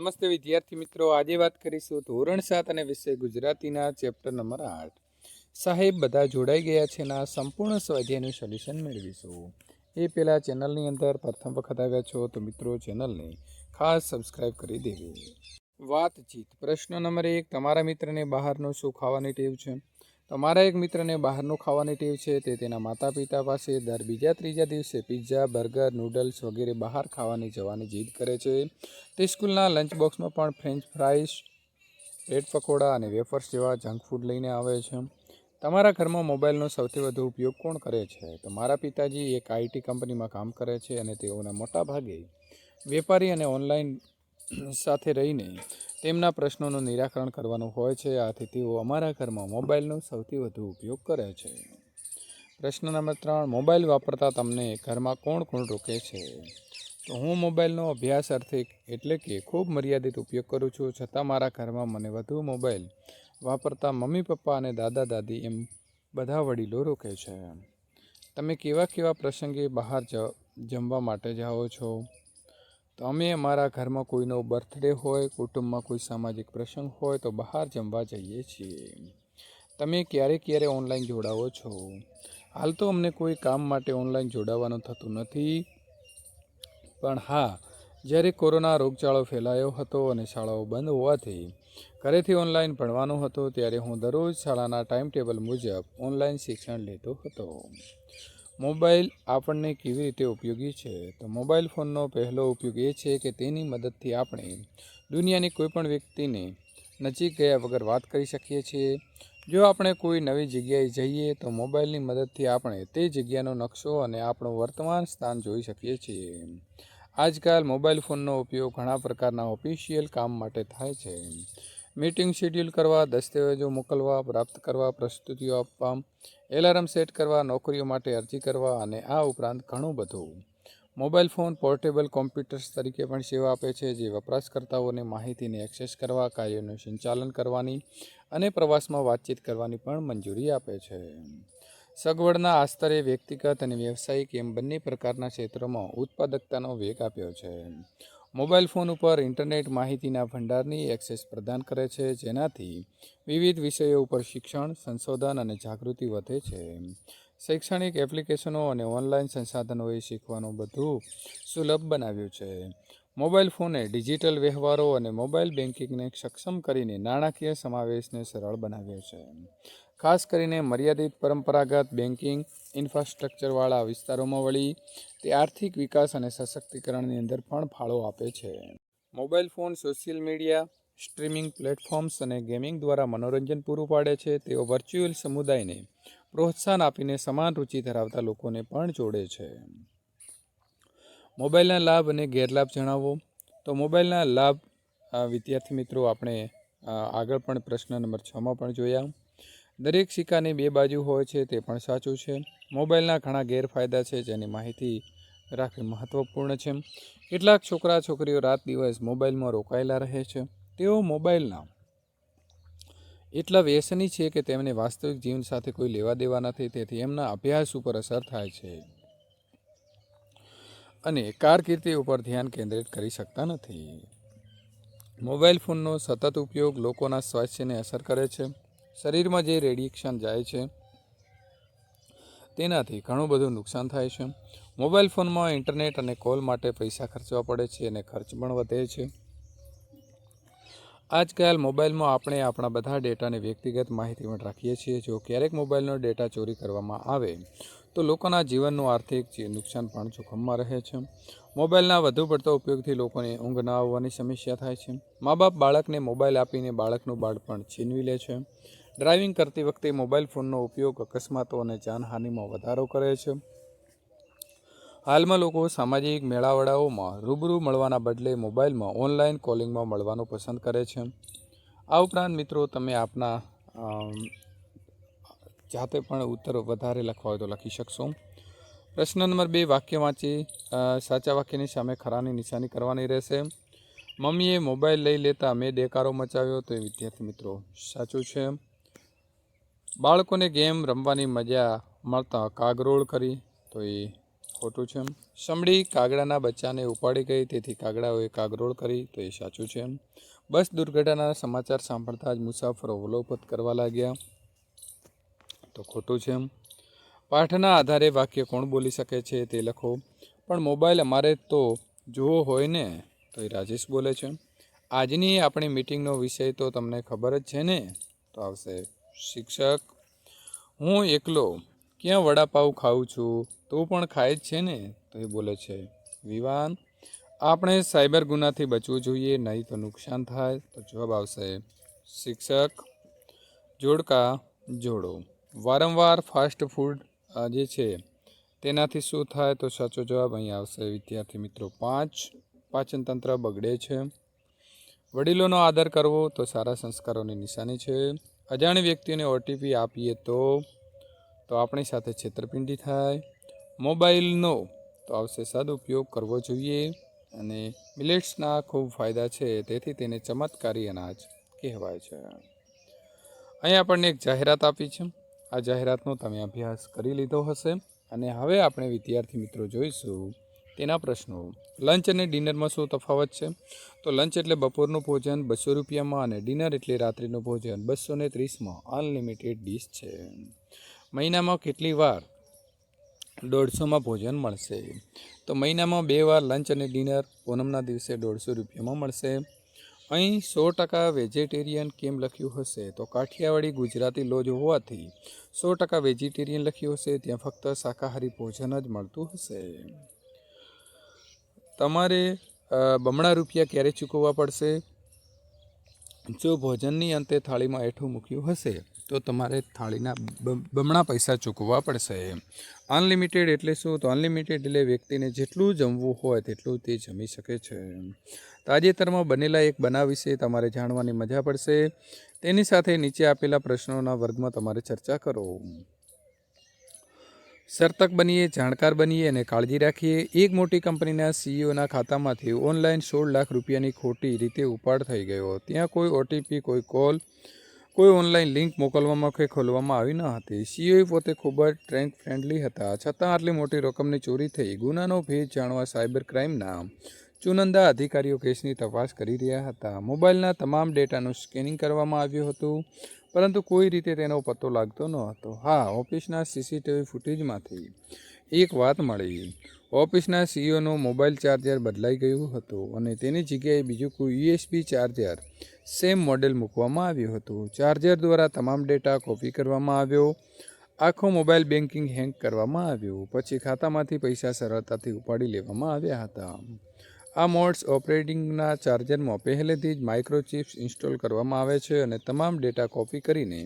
નમસ્તે વિદ્યાર્થી મિત્રો, આજે વાત કરીશું ધોરણ સાત અને વિષય ગુજરાતીના ચેપ્ટર નંબર આઠ. સાહેબ, બધા જોડાઈ ગયા છે ના? સંપૂર્ણ સ્વાધ્યાયનું સોલ્યુશન મેળવીશું. એ પહેલાં ચેનલની અંદર પ્રથમ વખત આવ્યા છો તો મિત્રો ચેનલને ખાસ સબસ્ક્રાઇબ કરી દેવી વાતચીત. પ્રશ્ન નંબર એક, તમારા મિત્રને બહારનું શું ખાવાની ટેવ છે? તમારા એક મિત્રને બહારનું ખાવાની ટેવ છે તે તેના માતા પિતા પાસે દર બીજા ત્રીજા દિવસે પિઝા બર્ગર નૂડલ્સ વગેરે બહાર ખાવાની જવાની જીદ કરે છે. તે સ્કૂલના લંચ બોક્સમાં પણ ફ્રેન્ચ ફ્રાઈસ બ્રેડ પકોડા અને વેફર્સ જેવા જંક ફૂડ લઈને આવે છે. તમારા ઘરમાં મોબાઈલનો સૌથી વધુ ઉપયોગ કોણ કરે છે? તો મારા પિતાજી એક આઈટી કંપનીમાં કામ કરે છે અને તેઓના મોટા ભાગે વેપારી અને ઓનલાઈન સાથે રહીને તેમના પ્રશ્નોનું નિરાકરણ કરવાનું હોય છે. આથી તેઓ અમારા ઘરમાં મોબાઈલનો સૌથી વધુ ઉપયોગ કરે છે. પ્રશ્ન નંબર ત્રણ, મોબાઈલ વાપરતા તમને ઘરમાં કોણ કોણ રોકે છે? તો હું મોબાઈલનો અભ્યાસ અર્થે એટલે કે ખૂબ મર્યાદિત ઉપયોગ કરું છું. છતાં મારા ઘરમાં મને વધુ મોબાઈલ વાપરતા મમ્મી, પપ્પા અને દાદા, દાદી એમ બધા વડીલો રોકે છે. તમે કેવા કેવા પ્રસંગે બહાર જ જમવા માટે જાઓ છો? તો અમે અમારા ઘરમાં કોઈનો બર્થડે હોય, કુટુંબમાં કોઈ સામાજિક પ્રસંગ હોય, તો બહાર જમવા જઈએ છીએ. તમે ક્યારે ક્યારે ઓનલાઈન જોડાવો છો? હાલ તો અમને કોઈ કામ માટે ઓનલાઈન જોડાવાનું થતું નથી. પણ હા, જ્યારે કોરોના રોગચાળો ફેલાયો હતો અને શાળાઓ બંધ હોવાથી ઘરેથી ઓનલાઈન ભણવાનું હતું, ત્યારે હું દરરોજ શાળાના ટાઈમ ટેબલ મુજબ ઓનલાઈન શિક્ષણ લેતો હતો. મોબાઈલ આપણને કેવી રીતે ઉપયોગી છે? તો મોબાઈલ ફોનનો પહેલો ઉપયોગ એ છે કે તેની મદદથી આપણે દુનિયાની કોઈપણ વ્યક્તિને નજીક ગયા વગર વાત કરી શકીએ છીએ. જો આપણે કોઈ નવી જગ્યાએ જઈએ તો મોબાઈલની મદદથી આપણે તે જગ્યાનો નકશો અને આપણું વર્તમાન સ્થાન જોઈ શકીએ છીએ. આજકાલ મોબાઈલ ફોનનો ઉપયોગ ઘણા પ્રકારના ઓફિશિયલ કામ માટે થાય છે. મીટિંગ શેડ્યુલ કરવા, દસ્તાવેજો મોકલવા, પ્રાપ્ત કરવા, પ્રસ્તુતિઓ આપવા, એલાર્મ સેટ કરવા, નોકરીઓ માટે અરજી કરવા અને આ ઉપરાંત ઘણું બધું. મોબાઈલ ફોન, પોર્ટેબલ કોમ્પ્યુટર્સ તરીકે પણ સેવા આપે છે, જે વપરાશકર્તાઓને માહિતીને એક્સેસ કરવા, કાર્યોનું સંચાલન કરવાની અને પ્રવાસમાં વાતચીત કરવાની પણ મંજૂરી આપે છે. સગવડના આસ્તરે વ્યક્તિગત અને વ્યવસાયિક એમ બંને પ્રકારના ક્ષેત્રોમાં ઉત્પાદકતાનો વેગ આપ્યો છે. મોબાઈલ ફોન ઉપર ઇન્ટરનેટ માહિતીના ભંડારની એક્સેસ પ્રદાન કરે છે, જેનાથી વિવિધ વિષયો ઉપર શિક્ષણ, સંશોધન અને જાગૃતિ વધે છે. શૈક્ષણિક એપ્લિકેશનો અને ઓનલાઈન સંસાધનોએ શીખવાનું બધું સુલભ બનાવ્યું છે. મોબાઈલ ફોને ડિજિટલ વ્યવહારો અને મોબાઈલ બેન્કિંગને સક્ષમ કરીને નાણાકીય સમાવેશને સરળ બનાવ્યો છે. ખાસ કરીને મર્યાદિત પરંપરાગત બેન્કિંગ ઇન્ફ્રાસ્ટ્રક્ચરવાળા વિસ્તારોમાં વળી તે આર્થિક વિકાસ અને સશક્તિકરણની અંદર પણ ફાળો આપે છે. Mobile phone, social media, streaming platforms અને ગેમિંગ દ્વારા મનોરંજન પૂરું પાડે છે. તેઓ વર્ચ્યુઅલ સમુદાયને પ્રોત્સાહન આપીને સમાન રુચિ ધરાવતા લોકોને પણ જોડે છે. મોબાઈલના લાભ અને ગેરલાભ જણાવો. તો મોબાઈલના લાભ વિદ્યાર્થી મિત્રો, આપણે આગળ પણ પ્રશ્ન નંબર છમાં પણ જોયા. દરેક સિક્કાની બે બાજુ હોય છે તે પણ સાચું છે. મોબાઈલના ઘણા ગેરફાયદા છે જેની માહિતી રાખવી મહત્વપૂર્ણ છે. કેટલાક છોકરા છોકરીઓ રાત દિવસ મોબાઈલમાં રોકાયેલા રહે છે. તેઓ મોબાઈલના એટલા વ્યસની છે કે તેમને વાસ્તવિક જીવન સાથે કોઈ લેવા દેવા નથી, તેથી એમના અભ્યાસ ઉપર અસર થાય છે. અને કારકિર્દી ઉપર ધ્યાન કેન્દ્રિત કરી શકતા નથી. મોબાઈલ ફોનનો સતત ઉપયોગ લોકોના સ્વાસ્થ્યને અસર કરે છે. શરીરમાં જે રેડિયેશન જાય છે, તેનાથી ઘણું બધું નુકસાન થાય છે. મોબાઈલ ફોનમાં ઇન્ટરનેટ અને કોલ માટે પૈસા ખર્ચવા પડે છે અને ખર્ચ પણ વધે છે. આજકાલ મોબાઈલમાં આપણે આપણા બધા ડેટાને વ્યક્તિગત માહિતી પણ રાખીએ છીએ. જો ક્યારેક મોબાઈલનો ડેટા ચોરી કરવામાં આવે, તો લોકોના જીવનનું આર્થિક નુકસાન પણ જોખમમાં રહે છે. મોબાઈલના વધુ પડતા ઉપયોગથી લોકોને ઊંઘ ના આવવાની સમસ્યા થાય છે. મા બાપ બાળકને મોબાઈલ આપીને બાળકનું બાળપણ છીનવી લે છે. ડ્રાઇવિંગ કરતી વખતે મોબાઈલ ફોનનો ઉપયોગ અકસ્માતો અને જાનહાનિમાં વધારો કરે છે. હાલમાં લોકો સામાજિક મેળાવડાઓમાં રૂબરૂ મળવાના બદલે મોબાઈલમાં ઓનલાઈન કોલિંગમાં મળવાનું પસંદ કરે છે. આ ઉપરાંત મિત્રો તમે આપના જાતે પણ ઉત્તર વધારે લખવા હોય તો લખી શકશો. પ્રશ્ન નંબર બે, વાક્ય વાંચી સાચા વાક્યની સામે ખરાની નિશાની કરવાની રહેશે. મમ્મીએ મોબાઈલ લઈ લેતા મેં દેકારો મચાવ્યો, તો એ વિદ્યાર્થી મિત્રો સાચું છે. બાળકોને ગેમ રમવાની મજા મળતા કાગરોળ કરી, તો એ ખોટું છે એમ. સમડી કાગડાના બચ્ચાને ઉપાડી ગઈ, તેથી કાગડાઓએ કાગરોળ કરી, તો એ સાચું છે એમ. બસ દુર્ઘટનાના સમાચાર સાંભળતા જ મુસાફરો વલોપત કરવા લાગ્યા. તો ખોટું છે એમ. પાઠના આધારે વાક્ય કોણ બોલી શકે છે તે લખો. પણ મોબાઈલ અમારે તો જોવો હોય ને, તો એ રાજેશ બોલે છે. આજની આપણી મીટિંગનો વિષય તો તમને ખબર જ છે ને? તો આવશે. શિક્ષક, હું એકલો ક્યાં વડાપાઉં ખાઉં છું? તું પણ ખાય જ છે ને? તો એ બોલે છે, વિવાન, આપણે સાયબર ગુનાથી બચવું જોઈએ, નહીં તો નુકસાન થાય. તો જવાબ આવશે, શિક્ષક, જોડકા જોડો. વારંવાર ફાસ્ટ ફૂડ જે છે, તેનાથી શું થાય? તો સાચો જવાબ અહીં આવશે, વિદ્યાર્થી મિત્રો, પાંચ પાચન તંત્ર બગડે છે. વડીલોનો આદર કરવો તો સારા સંસ્કારોની નિશાની છે. અજાણી વ્યક્તિને ઓટીપી આપીએ તો તો આપણી સાથે છેતરપિંડી થાય. મોબાઈલનો તો આવશે સદુપયોગ કરવો જોઈએ અને મિલેટ્સના ખૂબ ફાયદા છે, તેથી તેને ચમત્કારી અનાજ કહેવાય છે. અહીં આપણને એક જાહેરાત આપી છે. આ જાહેરાતનો તમે અભ્યાસ કરી લીધો હશે અને હવે આપણે વિદ્યાર્થી મિત્રો જોઈશું તેના પ્રશ્નો. લંચ અને ડિનરમાં શું તફાવત છે? તો લંચ એટલે બપોરનું ભોજન બસો રૂપિયામાં અને ડિનર એટલે રાત્રિનું ભોજન બસો ને ત્રીસમાં. અનલિમિટેડ ડીશ છે. મહિનામાં કેટલી વાર દોઢસોમાં ભોજન મળશે? તો મહિનામાં બે વાર લંચ અને ડિનર પૂનમના દિવસે દોઢસો રૂપિયામાં મળશે. અહીં સો ટકા વેજીટેરિયન કેમ લખ્યું હશે? તો કાઠિયાવાડી ગુજરાતી લોજ હોવાથી સો ટકા વેજીટેરિયન લખ્યું હશે. ત્યાં ફક્ત શાકાહારી ભોજન જ મળતું હશે. તમારે બમણા રૂપિયા ક્યારે ચૂકવવા પડશે? જો ભોજનની અંતે થાળીમાં એઠું મૂક્યું હશે, તો તમારે થાળીના બમણા પૈસા ચૂકવવા પડશે. અનલિમિટેડ એટલે શું? તો અનલિમિટેડ એટલે વ્યક્તિને જેટલું જમવું હોય તેટલું તે જમી શકે છે. તાજેતરમાં બનેલા એક બનાવ વિશે તમારે જાણવાની મજા પડશે. તેની સાથે નીચે આપેલા પ્રશ્નોના વર્ગમાં તમારે ચર્ચા કરો. સર્તક બનીએ, જાણકાર બનીએ અને કાળજી રાખીએ, એક મોટી કંપનીના સીઈઓના ખાતામાંથી ઓનલાઈન સોળ લાખ રૂપિયાની ખોટી રીતે ઉપાડ થઈ ગયો ત્યાં કોઈ ઓટીપી કોઈ કોલ, કોઈ ઓનલાઈન લિંક મોકલવામાં કે ખોલવામાં આવી ન હતી. સીઈઓ પોતે ખૂબ જ ટ્રેન્ક ફ્રેન્ડલી હતા. છતાં આટલી મોટી રકમની ચોરી થઈ, ગુનાનો ભેદ જાણવા સાયબર ક્રાઇમના ચુનંદા અધિકારીઓ કેસની તપાસ કરી રહ્યા હતા. મોબાઈલના તમામ ડેટાનું સ્કેનિંગ કરવામાં આવ્યું હતું. પરંતુ કોઈ રીતે તેનો પત્તો લાગતો ન હતો. હા, ઓફિસના સીસીટીવી ફૂટેજમાંથી એક વાત મળી. ઓફિસના સીઈઓનો મોબાઈલ ચાર્જર બદલાઈ ગયું હતું અને તેની જગ્યાએ બીજું કોઈ યુએસબી ચાર્જર સેમ મોડેલ મૂકવામાં આવ્યું હતું. ચાર્જર દ્વારા તમામ ડેટા કોપી કરવામાં આવ્યો. આખો મોબાઈલ બેન્કિંગ હેંગ કરવામાં આવ્યું. પછી ખાતામાંથી પૈસા સરળતાથી ઉપાડી લેવામાં આવ્યા હતા. આ મોડ્સ ઓપરેટિંગના ચાર્જરમાં પહેલેથી જ માઇક્રોચિપ્સ ઇન્સ્ટોલ કરવામાં આવે છે અને તમામ ડેટા કોપી કરીને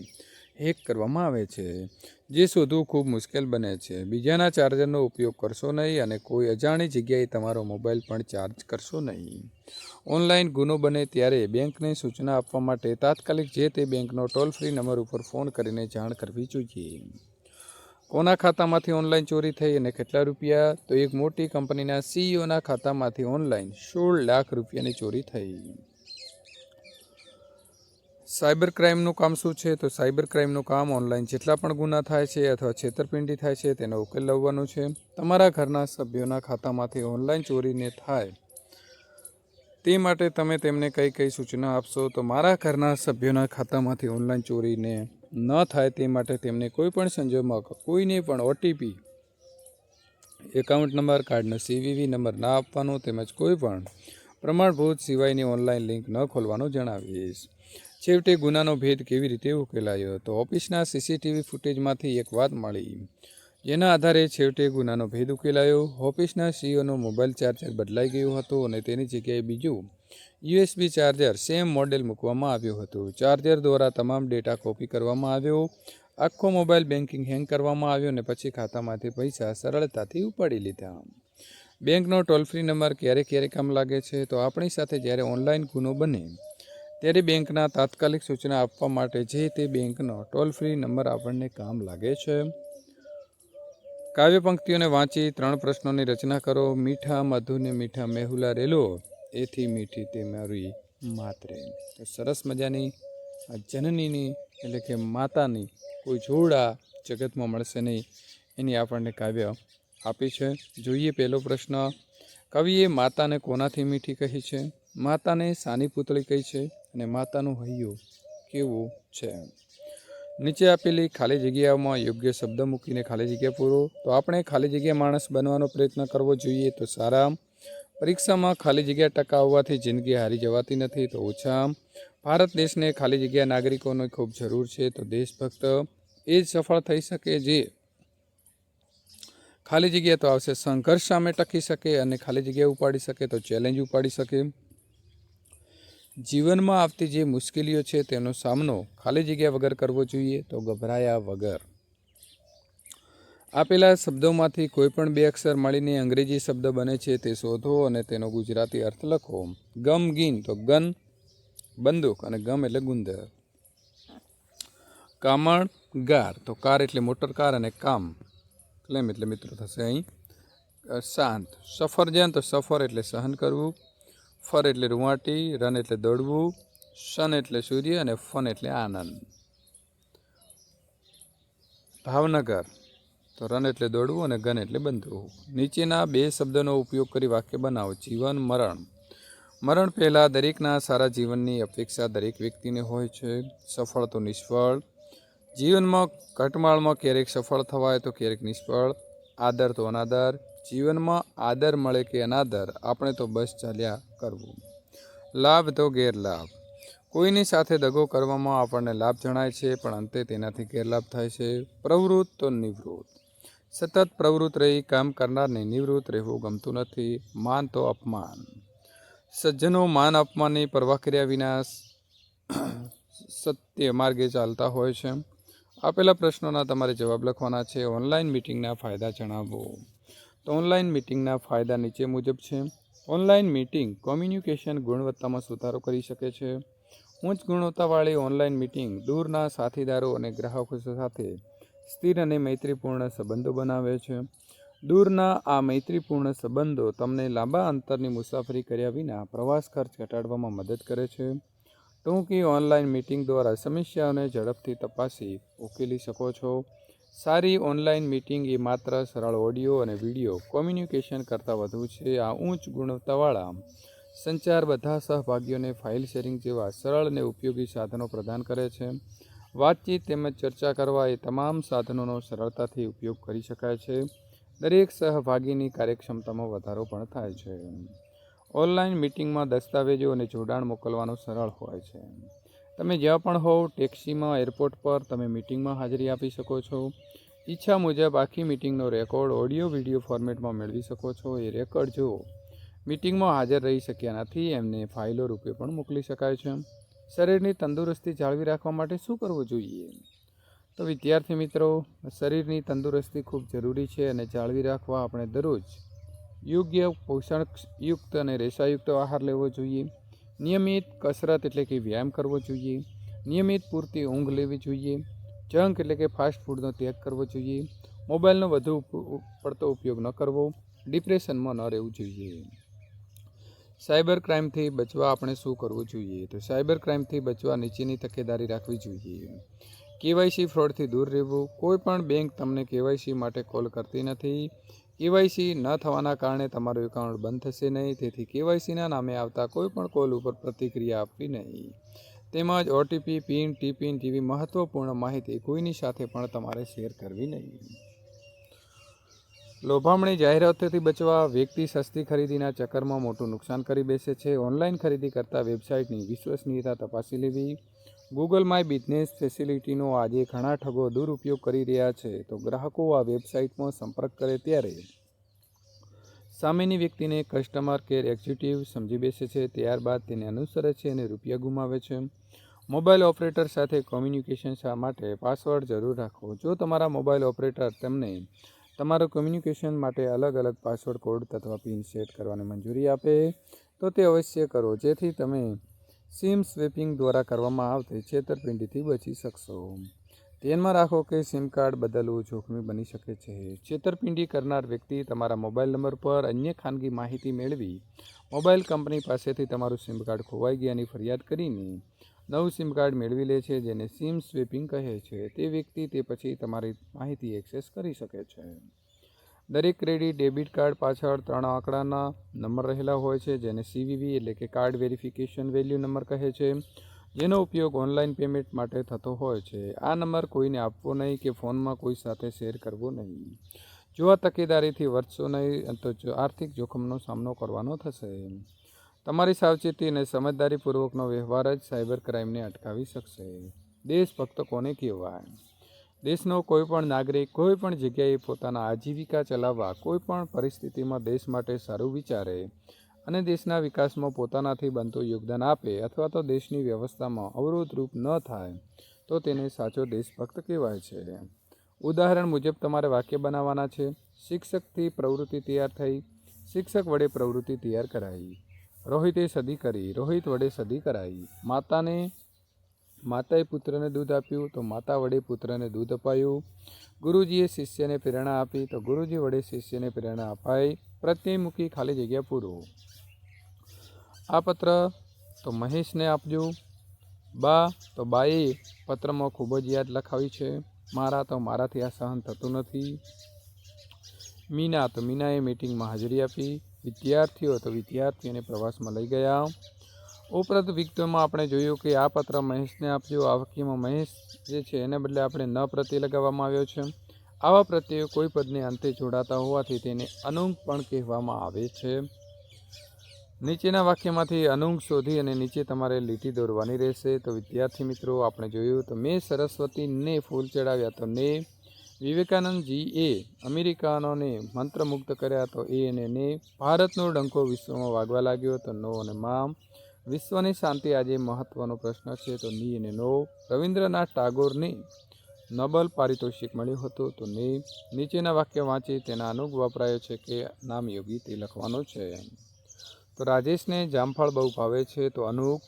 હેક કરવામાં આવે છે, જે શોધવું ખૂબ મુશ્કેલ બને છે. બીજાના ચાર્જરનો ઉપયોગ કરશો નહીં અને કોઈ અજાણી જગ્યાએ તમારો મોબાઈલ પણ ચાર્જ કરશો નહીં. ઓનલાઈન ગુનો બને ત્યારે બેંકને સૂચના આપવા માટે તાત્કાલિક જે તે બેંકનો ટોલ ફ્રી નંબર ઉપર ફોન કરીને જાણ કરવી જોઈએ. કોના ખાતામાંથી ઓનલાઈન ચોરી થઈ અને કેટલા રૂપિયા? તો એક મોટી કંપનીના સીઈઓના ખાતામાંથી ઓનલાઈન સોળ લાખ રૂપિયાની ચોરી થઈ. સાયબર ક્રાઇમનું કામ શું છે? તો સાયબર ક્રાઇમનું કામ ઓનલાઈન જેટલા પણ ગુના થાય છે અથવા છેતરપિંડી થાય છે, તેનો ઉકેલ લાવવાનું છે. તમારા ઘરના સભ્યોના ખાતામાંથી ઓનલાઈન ચોરીને થાય. તે માટે તમે તેમને કઈ કઈ સૂચના આપશો? તો મારા ઘરના સભ્યોના ખાતામાંથી ઓનલાઈન ચોરીને ન થાય તે માટે તેમને કોઈ પણ સંજોગમાં કોઈને પણ ઓટીપી એકાઉન્ટ નંબર, કાર્ડનો સીવીવી નંબર ના આપવાનો તેમજ કોઈ પણ પ્રમાણભૂત સિવાયની ઓનલાઈન લિંક ન ખોલવાનું જણાવીશ. છેવટે ગુનાનો ભેદ કેવી રીતે ઉકેલાયો તો ઓફિસના સીસીટીવી ફૂટેજમાંથી એક વાત મળી. જેના આધારે છેવટે ગુનાનો ભેદ ઉકેલાયો. ઓફિસના સીઈઓનો મોબાઈલ ચાર્જર બદલાઈ ગયો હતો અને તેની જગ્યાએ બીજું યુએસબી ચાર્જર સેમ મોડેલ મૂકવામાં આવ્યું હતું. ચાર્જર દ્વારા તમામ ડેટા કોપી કરવામાં આવ્યો, આખો મોબાઈલ બેન્કિંગ હેંગ કરવામાં આવ્યો અને પછી ખાતામાંથી પૈસા સરળતાથી ઉપાડી લીધા. બેંકનો ટોલ ફ્રી નંબર ક્યારે ક્યારે કામ લાગે છે તો આપણી સાથે જ્યારે ઓનલાઈન ગુનો બને, ત્યારે બેંકના તાત્કાલિક સૂચના આપવા માટે જે તે બેંકનો ટોલ ફ્રી નંબર આપણને કામ લાગે છે. કાવ્ય પંક્તિઓને વાંચી ત્રણ પ્રશ્નોની રચના કરો, મીઠા મધુને મીઠા મેહુલા રેલો એથી મીઠી તે મારી માત્રે સરસ મજાની આ જનનીની એટલે કે માતાની કોઈ જોડા જગતમાં મળશે નહીં એની આપણને કાવ્ય આપી છે. જોઈએ પહેલો પ્રશ્ન, કવિએ માતાને કોનાથી મીઠી કહી છે? માતાને સાની પૂતળી કહી છે અને માતાનું હૈયું કેવું છે? નીચે આપેલી ખાલી જગ્યામાં યોગ્ય શબ્દ મૂકીને ખાલી જગ્યા પૂરો. તો આપણે ખાલી જગ્યા માણસ બનવાનો પ્રયત્ન કરવો જોઈએ તો સારા પરીક્ષામાં ખાલી જગ્યા ટકા હોવાથી જિંદગી હારી જવાતી નથી, તો ઓછા ભારત દેશને ખાલી જગ્યા નાગરિકોની ખૂબ જરૂર છે, તો દેશભક્ત એ જ સફળ થઈ શકે જે ખાલી જગ્યા તો આવશે, સંઘર્ષ સામે ટકી શકે અને ખાલી જગ્યા ઉપાડી શકે તો ચેલેન્જ ઉપાડી શકે. જીવનમાં આવતી જે મુશ્કેલીઓ છે, તેનો સામનો ખાલી જગ્યા વગર કરવો જોઈએ, તો ગભરાયા વગર. આપેલા શબ્દોમાંથી કોઈ પણ બે અક્ષર મળીને અંગ્રેજી શબ્દ બને છે તે શોધો અને તેનો ગુજરાતી અર્થ લખો. ગમ ગીન તો ગન, બંદૂક અને ગમ એટલે ગુંદર. કામણ ગાર તો કાર એટલે મોટર કાર અને કામ. ક્લેમ એટલે મિત્રો થશે અહીં? શાંત. સફરજન તો સફર એટલે સહન કરવું. ફર એટલે રૂવાટી, રન એટલે દોડવું. શન એટલે સૂર્ય અને ફન એટલે આનંદ. ભાવનગર. તો રન એટલે દોડવું અને ગન એટલે બંધવું. નીચેના બે શબ્દોનો ઉપયોગ કરી વાક્ય બનાવો. જીવન, મરણ. મરણ પહેલાં દરેકના સારા જીવનની અપેક્ષા દરેક વ્યક્તિને હોય છે. સફળ તો નિષ્ફળ. જીવનમાં ઘટમાળમાં ક્યારેક સફળ થવાય તો ક્યારેક નિષ્ફળ. આદર તો અનાદર. જીવનમાં આદર મળે કે અનાદર, આપણે તો બસ ચાલ્યા કરવું. લાભ તો ગેરલાભ. કોઈની સાથે દગો કરવામાં આપણને લાભ જણાય છે, પણ અંતે તેનાથી ગેરલાભ થાય છે. પ્રવૃત્ત તો નિવૃત્ત. સતત પ્રવૃત્ત રહી, કામ કરનારને નિવૃત્ત રહેવું ગમતું નથી. માન તો અપમાન. સજ્જનો માન અપમાનની પરવા કર્યા વિના સત્ય માર્ગે ચાલતા હોય છે. આપેલા પ્રશ્નોના તમારે જવાબ લખવાના છે. ઓનલાઈન મિટિંગના ફાયદા જણાવો. તો ઓનલાઈન મિટિંગના ફાયદા નીચે મુજબ છે. ઓનલાઈન મીટિંગ કોમ્યુનિકેશન ગુણવત્તામાં સુધારો કરી શકે છે. ઉચ્ચ ગુણવત્તાવાળી ઓનલાઈન મીટિંગ દૂરના સાથીદારો અને ગ્રાહકો સાથે સ્થિર અને મૈત્રીપૂર્ણ સંબંધો બનાવે છે. દૂરના આ મૈત્રીપૂર્ણ સંબંધો તમને લાંબા અંતરની મુસાફરી કર્યા વિના પ્રવાસ ખર્ચ ઘટાડવામાં મદદ કરે છે. ટૂંકી ઓનલાઈન મીટિંગ દ્વારા સમસ્યાઓને ઝડપથી તપાસી ઉકેલી શકો છો. સારી ઓનલાઈન મીટિંગ એ માત્ર સરળ ઓડિયો અને વીડિયો કોમ્યુનિકેશન કરતાં વધુ છે. આ ઉચ્ચ ગુણવત્તાવાળા સંચાર બધા સહભાગીઓને ફાઇલ શેરિંગ જેવા સરળ અને ઉપયોગી સાધનો પ્રદાન કરે છે. વાતચીત તેમજ ચર્ચા કરવા એ તમામ સાધનોનો સરળતાથી ઉપયોગ કરી શકાય છે. દરેક સહભાગીની કાર્યક્ષમતામાં વધારો પણ થાય છે. ઓનલાઈન મિટિંગમાં દસ્તાવેજો અને જોડાણ મોકલવાનું સરળ હોય છે. તમે જ્યાં પણ હોવ, ટેક્સીમાં, એરપોર્ટ પર તમે મિટિંગમાં હાજરી આપી શકો છો. ઈચ્છા મુજબ આખી મિટિંગનો રેકોર્ડ, ઓડિયો, વીડિયો ફોર્મેટમાં મેળવી શકો છો. એ રેકોર્ડ જુઓ. મિટિંગમાં હાજર રહી શક્યા નથી, એમને ફાઇલો રૂપે પણ મોકલી શકાય છે. શરીરની તંદુરસ્તી જાળવી રાખવા માટે શું કરવું જોઈએ? તો વિદ્યાર્થી મિત્રો, શરીરની તંદુરસ્તી ખૂબ જરૂરી છે અને જાળવી રાખવા આપણે દરરોજ યોગ્ય પોષણયુક્ત અને રેસાયુક્ત આહાર લેવો જોઈએ. નિયમિત કસરત એટલે કે વ્યાયામ કરવો જોઈએ. નિયમિત પૂરતી ઊંઘ લેવી જોઈએ. જંક એટલે કે ફાસ્ટ ફૂડનો ત્યાગ કરવો જોઈએ. મોબાઈલનો વધુ પડતો ઉપયોગ ન કરવો. ડિપ્રેશનમાં ન રહેવું જોઈએ. સાયબર ક્રાઇમથી બચવા આપણે શું કરવું જોઈએ? તો સાયબર ક્રાઇમથી બચવા નીચેની તકેદારી રાખવી જોઈએ. કેવાયસી ફ્રોડથી દૂર રહેવું. કોઈ પણ બેંક તમને કેવાયસી માટે કોલ કરતી નથી. કેવાયસી ન થવાના કારણે તમારું એકાઉન્ટ બંધ થશે નહીં. તેથી કેવાયસીના નામે આવતા કોઈ પણ કોલ ઉપર પ્રતિક્રિયા આપવી નહીં. તેમજ ઓટીપી, પિન, ટીપિન જેવી મહત્વપૂર્ણ માહિતી કોઈની સાથે પણ તમારે શેર કરવી નહીં. લોભામણી જાહેરાતોથી બચવા વ્યક્તિ સસ્તી ખરીદીના ચક્કરમાં મોટું નુકસાન કરી બેસે છે. ઓનલાઈન ખરીદી કરતાં વેબસાઇટની વિશ્વસનીયતા તપાસી લેવી. ગૂગલ માય બિઝનેસ ફેસિલિટીનો આજે ઘણા ઠગો દુરુપયોગ કરી રહ્યા છે. તો ગ્રાહકો આ વેબસાઇટમાં સંપર્ક કરે ત્યારે સામેની વ્યક્તિને કસ્ટમર કેર એક્ઝિક્યુટિવ સમજી બેસે છે. ત્યારબાદ તેને અનુસરે છે અને રૂપિયા ગુમાવે છે. મોબાઈલ ઓપરેટર સાથે કોમ્યુનિકેશન શા માટે? પાસવર્ડ જરૂર રાખો. જો તમારા મોબાઈલ ઓપરેટર તેમને તમારા કોમ્યુનિકેશન માટે અલગ અલગ પાસવર્ડ કોડ અથવા પિન સેટ કરવાની મંજૂરી આપે. તો તે અવશ્ય કરો, જેથી તમે સિમ સ્વેપિંગ દ્વારા કરવામાં આવતી છેતરપિંડીથી બચી શકશો. ધ્યાનમાં રાખો કે સિમ કાર્ડ બદલવું જોખમી બની શકે છે. છેતરપિંડી કરનાર વ્યક્તિ તમારા મોબાઈલ નંબર પર અન્ય ખાનગી માહિતી મેળવી, મોબાઈલ કંપની પાસેથી તમારું સિમ કાર્ડ ખોવાઈ ગયાની ફરિયાદ કરીને નવું સિમ કાર્ડ મેળવી લે છે, જેને સિમ સ્વેપિંગ કહે છે. તે વ્યક્તિ તે પછી તમારી માહિતી એક્સેસ કરી શકે છે. દરેક ક્રેડિટ, ડેબિટ કાર્ડ પાછળ ત્રણ આંકડાના નંબર રહેલા હોય છે, જેને સીવીવી એટલે કે કાર્ડ વેરિફિકેશન વેલ્યુ નંબર કહે છે. જેનો ઉપયોગ ઓનલાઈન પેમેન્ટ માટે થતો હોય છે. આ નંબર કોઈને આપવો નહીં કે ફોનમાં કોઈ સાથે શેર કરવો નહીં. જો આ તકેદારીથી વર્તશો નહીં, તો આર્થિક જોખમનો સામનો કરવાનો થશે. તમારી સાવચેતી અને સમજદારીપૂર્વકનો વ્યવહાર જ સાયબર ક્રાઇમને અટકાવી શકશે. દેશભક્ત કોને કહેવાય? દેશનો કોઈ પણ નાગરિક, કોઈ પણ જગ્યાએ પોતાના આજીવિકા ચલાવવા, કોઈ પણ પરિસ્થિતિમાં દેશ માટે સારું વિચારે અને દેશના વિકાસમાં પોતાનાથી બનતું યોગદાન આપે અથવા તો દેશની વ્યવસ્થામાં અવરોધરૂપ ન થાય, તો તેને સાચો દેશભક્ત કહેવાય છે. ઉદાહરણ મુજબ, તમારે વાક્ય બનાવવાના છે, શિક્ષકથી પ્રવૃત્તિ તૈયાર થઈ. શિક્ષક વડે પ્રવૃત્તિ તૈયાર કરાઈ. રોહિતે સદી કરી, રોહિત વડે સદી કરાઈ. માતાને, માતાએ પુત્રને દૂધ આપ્યું, તો માતા વડે પુત્રને દૂધ અપાયું. ગુરુજીએ શિષ્યને પ્રેરણા આપી, તો ગુરુજી વડે શિષ્યને પ્રેરણા અપાઈ. પ્રત્યેમુખી ખાલી જગ્યા પૂરો. આ પત્ર તો મહેશને આપજો. બા, તો બાએ પત્રમાં ખૂબ જ યાદ લખાવી છે. મારા તો મારાથી આ સહન થતું નથી. મીના, તો મીનાએ મીટિંગમાં હાજરી આપી. વિદ્યાર્થીઓ તો વિદ્યાર્થીઓને પ્રવાસમાં લઈ ગયા. ઉપરાંત વિગતોમાં આપણે જોયું કે આ પત્ર મહેશને આપજો આ વાક્યમાં મહેશ જે છે એને બદલે આપણે ન પ્રત્યે લગાવવામાં આવ્યો છે. આવા પ્રત્યયો કોઈ પદને અંતે જોડાતા હોવાથી તેને અનુંગ પણ કહેવામાં આવે છે. નીચેના વાક્યમાંથી અનુંગ શોધી અને નીચે તમારે લીટી દોરવાની રહેશે. તો વિદ્યાર્થી મિત્રો, આપણે જોયું તો મેં સરસ્વતીને ફૂલ ચડાવ્યા તો ને વિવેકાનંદજીએ અમેરિકાનોને મંત્રમુગ્ધ કર્યા તો એ અને ને ભારતનો ડંકો વિશ્વમાં વાગવા લાગ્યો તો નો અને મામ વિશ્વની શાંતિ આજે મહત્વનો પ્રશ્ન છે. તો ની અને નો. રવિન્દ્રનાથ ટાગોરને નોબલ પારિતોષિક મળ્યું હતું. તો ને નીચેના વાક્ય વાંચી તેના અનુગ વપરાયો છે કે નામ યોગી તે લખવાનો છે. તો રાજેશને જામફળ બહુ ભાવે છે. તો અનુક,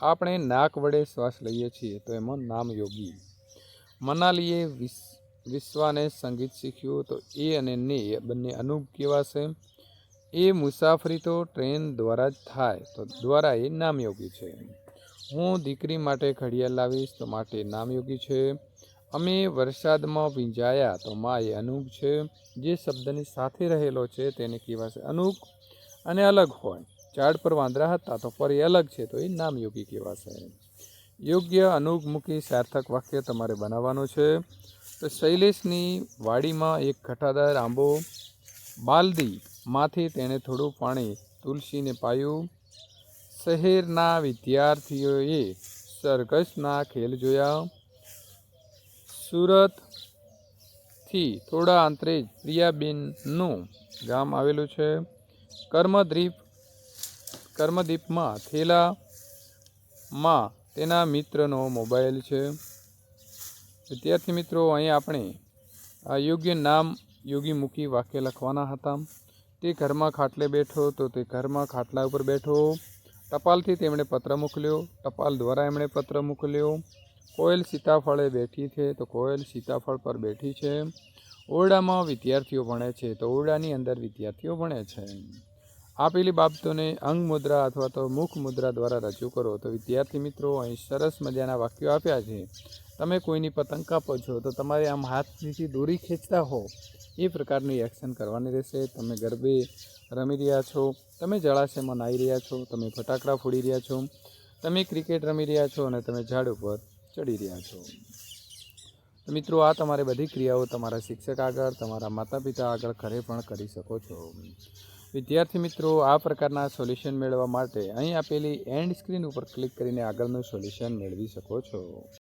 આપણે નાક વડે શ્વાસ લઈએ છીએ. તો એમાં નામ યોગી મનાલીએ વિસ વિશ્વાને સંગીત શીખ્યું તો એ અને ને બંને અનુપ કહેવાશે એ મુસાફરી તો ટ્રેન દ્વારા જ થાય, તો દ્વારા એ નામયોગી છે. હું દીકરી માટે ઘડિયાળ લાવીશ તો માટે નામયોગી છે. અમે વરસાદમાં ભીંજાયા તો મા એ અનુપ છે. જે શબ્દની સાથે રહેલો છે તેને કહેવાશે અનુપ અને અલગ હોય. ઝાડ પર વાંદરા હતા તો ફરી અલગ છે તો એ નામયોગી કહેવાશે યોગ્ય અનુગમુખી સાર્થક વાક્ય તમારે બનાવવાનું છે. તો શૈલેષની વાડીમાં એક ઘટાદાર આંબો બાલદીમાંથી તેણે થોડું પાણી તુલસીને પાયું. શહેરના વિદ્યાર્થીઓએ સરઘસના ખેલ જોયા. સુરતથી થોડા અંતરે જ પ્રિયાબેનનું ગામ આવેલું છે. કર્મદ્વીપ કર્મદ્વીપમાં થેલામાં તેના મિત્રનો મોબાઈલ છે. વિદ્યાર્થી મિત્રો, અહીં આપણે આ યોગ્ય નામ યોગી મૂકી વાક્ય લખવાના હતા. તે ઘરમાં ખાટલે બેઠો, તો તે ઘરમાં ખાટલા ઉપર બેઠો. ટપાલથી તેમણે પત્ર મોકલ્યો. ટપાલ દ્વારા એમણે પત્ર મોકલ્યો. કોયલ સીતાફળે બેઠી છે, તો કોયલ સીતાફળ પર બેઠી છે. ઓરડામાં વિદ્યાર્થીઓ ભણે છે, તો ઓરડાની અંદર વિદ્યાર્થીઓ ભણે છે. આપેલી બાબતોને અંગ મુદ્રા અથવા તો મુખ મુદ્રા દ્વારા રજૂ કરો. તો વિદ્યાર્થી મિત્રો, અહીં સરસ મજાના વાક્યો આપ્યા છે. તમે કોઈની પતંગ કાપો છો, તો તમારે આમ હાથથી દોરી ખેંચતા હો. એ પ્રકારની એક્શન કરવાની રહેશે. તમે ગરબે રમી રહ્યા છો, તમે જળાશયમાં નાહી રહ્યા છો, તમે ફટાકડા ફોડી રહ્યા છો, તમે ક્રિકેટ રમી રહ્યા છો અને તમે ઝાડ ઉપર ચડી રહ્યા છો. તો મિત્રો, આ તમારે બધી ક્રિયાઓ તમારા શિક્ષક આગળ, તમારા માતા પિતા આગળ ઘરે પણ કરી શકો છો. વિદ્યાર્થી મિત્રો, આ પ્રકારના સોલ્યુશન મેળવવા માટે અહીં આપેલી એન્ડ સ્ક્રીન ઉપર ક્લિક કરીને આગળનું સોલ્યુશન મેળવી શકો છો.